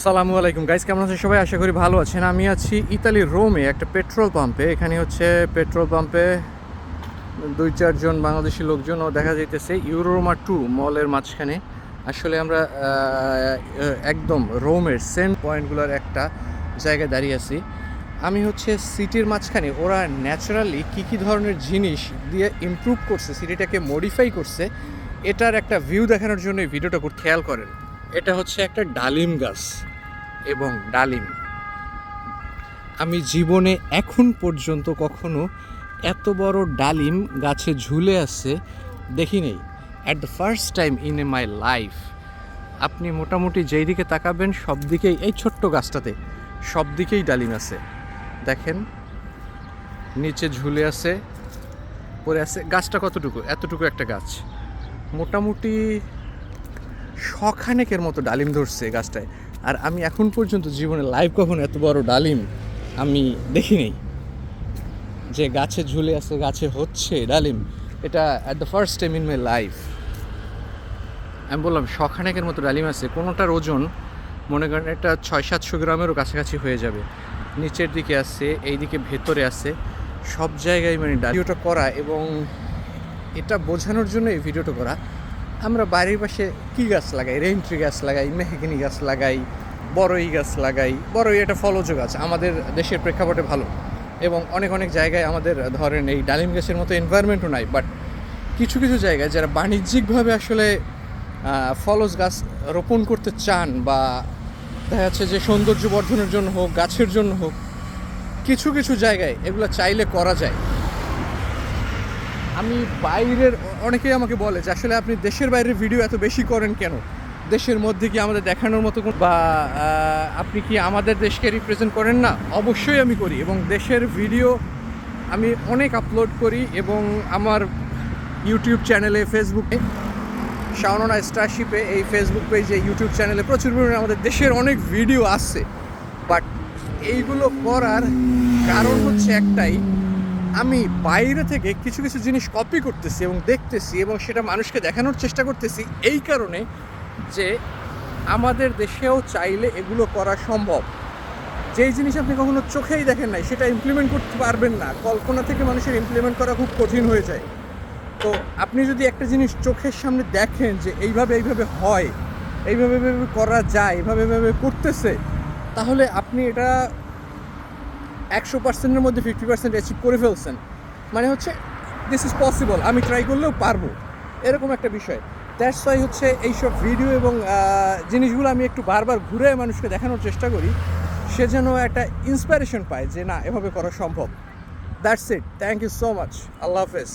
সালামু আলাইকুম। গাইস কেমন আছেন সবাই? আশা করি ভালো আছেন। আমি আছি ইতালির রোমে একটা পেট্রোল পাম্পে। এখানে হচ্ছে পেট্রোল পাম্পে দুই, চারজন বাংলাদেশি লোকজনও দেখা যাইতেছে ইউরোমা টু মলের মাঝখানে। আসলে আমরা একদম রোমের সেন্ট পয়েন্টগুলোর একটা জায়গায় দাঁড়িয়ে আছি। আমি হচ্ছে সিটির মাঝখানে। ওরা ন্যাচারালি কী কী ধরনের জিনিস দিয়ে ইমপ্রুভ করছে, সিটিটাকে মডিফাই করছে, এটার একটা ভিউ দেখানোর জন্য এই ভিডিওটা খেয়াল করেন। এটা হচ্ছে একটা ডালিম গাছ এবং ডালিম। আমি জীবনে এখন পর্যন্ত কখনো এত বড় ডালিম গাছে ঝুলে আছে দেখি নেই at the first time in a my life আপনি মোটামুটি যেই দিকে তাকাবেন, সব দিকেই, এই ছোট্ট গাছটাতে, সব দিকেই ডালিম আছে। দেখেন, নিচে ঝুলে আছে পরে আছে, গাছটা কতটুকু? এতটুকু একটা গাছ। মোটামুটি শখানেকের মতো ডালিম ধরছে গাছটায়। আর আমি এখন পর্যন্ত জীবনে লাইভ কখনো এত বড় ডালিম আমি দেখিনি। যে গাছে ঝুলে আছে, গাছে হচ্ছে ডালিম, এটা at the first time in my life আমি বললাম, শখানেকের মতো ডালিম আছে, কোনোটার ওজন মনে করেন একটা ছয় সাতশো গ্রামেরও কাছাকাছি হয়ে যাবে। নিচের দিকে আছে, এইদিকে ভেতরে আছে, সব জায়গায় মানে ভিডিওটা করা এবং এটা বোঝানোর জন্য এই ভিডিওটা করা। আমরা বাড়ির পাশে কী গাছ লাগাই? রেইনট্রি গাছ লাগাই, মেহগিনি গাছ লাগাই বড়ই গাছ লাগাই। বড়ই এটা ফলজ গাছ, আমাদের দেশের প্রেক্ষাপটে ভালো। এবং অনেক অনেক জায়গায় আমাদের ধরেন এই ডালিম গাছের মতো এনভায়রনমেন্টও নাই বাট কিছু কিছু জায়গায় যারা বাণিজ্যিকভাবে আসলে ফলজ গাছ রোপণ করতে চান বা দেখা যাচ্ছে যে সৌন্দর্য বর্ধনের জন্য হোক, গাছের জন্য হোক, কিছু কিছু জায়গায় এগুলো চাইলে করা যায়। আমি বাইরের অনেকেই আমাকে বলে যে আসলে আপনি দেশের বাইরের ভিডিও এত বেশি করেন কেন? দেশের মধ্যে কি আমাদের দেখানোর মতো বা আপনি কি আমাদের দেশকে রিপ্রেজেন্ট করেন না? অবশ্যই আমি করি এবং দেশের ভিডিও আমি অনেক আপলোড করি এবং আমার ইউটিউব চ্যানেলে ফেসবুকে শাওনা স্টারশিপে এই ফেসবুক পেজে ইউটিউব চ্যানেলে প্রচুর পরিমাণে আমাদের দেশের অনেক ভিডিও আসছে বাট এইগুলো করার কারণ হচ্ছে একটাই আমি বাইরে থেকে কিছু কিছু জিনিস কপি করতেছি এবং দেখতেছি এবং সেটা মানুষকে দেখানোর চেষ্টা করতেছি এই কারণে যে আমাদের দেশেও চাইলে এগুলো করা সম্ভব। যেই জিনিস আপনি কখনো চোখেই দেখেন নাই, সেটা ইমপ্লিমেন্ট করতে পারবেন না। কল্পনা থেকে মানুষের ইমপ্লিমেন্ট করা খুব কঠিন হয়ে যায়। তো আপনি যদি একটা জিনিস চোখের সামনে দেখেন যে এইভাবে এইভাবে হয়, এইভাবে এইভাবে করা যায়, এইভাবে এইভাবে করতেছে, তাহলে আপনি এটা একশো পার্সেন্টের মধ্যে ফিফটি পার্সেন্ট অ্যাচিভ করে ফেলছেন। মানে হচ্ছে দিস ইজ পসিবল আমি ট্রাই করলেও পারব। এরকম একটা বিষয়। দ্যাটস ওয়াই হচ্ছে এইসব ভিডিও এবং জিনিসগুলো আমি একটু বারবার ঘুরে মানুষকে দেখানোর চেষ্টা করি। সে যেন একটা ইন্সপিরেশন পায় যে না, এভাবে করা সম্ভব। That's it thank you so much আল্লাহ হাফেজ।